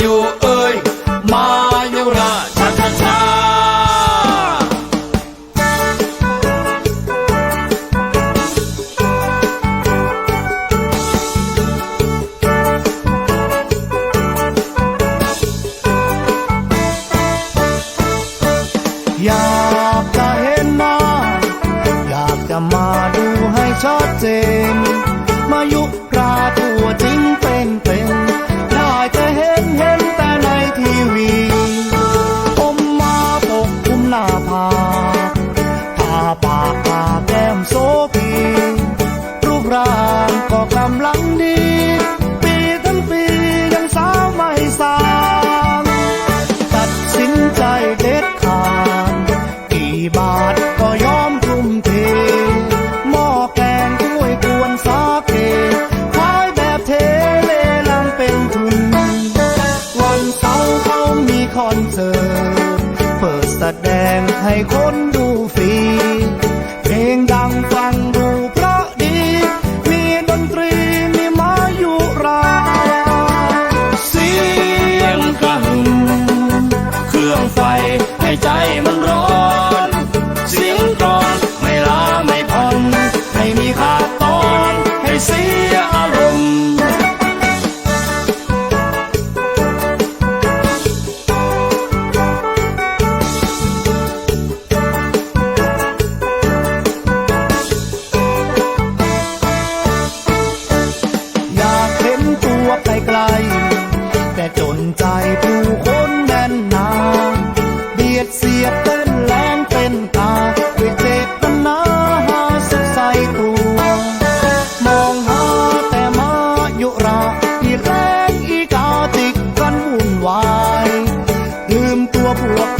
อยู่เอ้ยมาเยาวราชชาชาชาอยากจะเห็นหน้าอยากจะมาดูให้ชัดเจน ให้คนดูฟรี เพลงดังฟังดูเพราะดี มีดนตรีมีมายุราเสียงกระหึ่เครื่องไฟให้ใจมันร้อน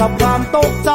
กับความตกใจ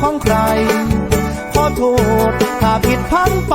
ของใคร ขอโทษถ้าผิดพังไป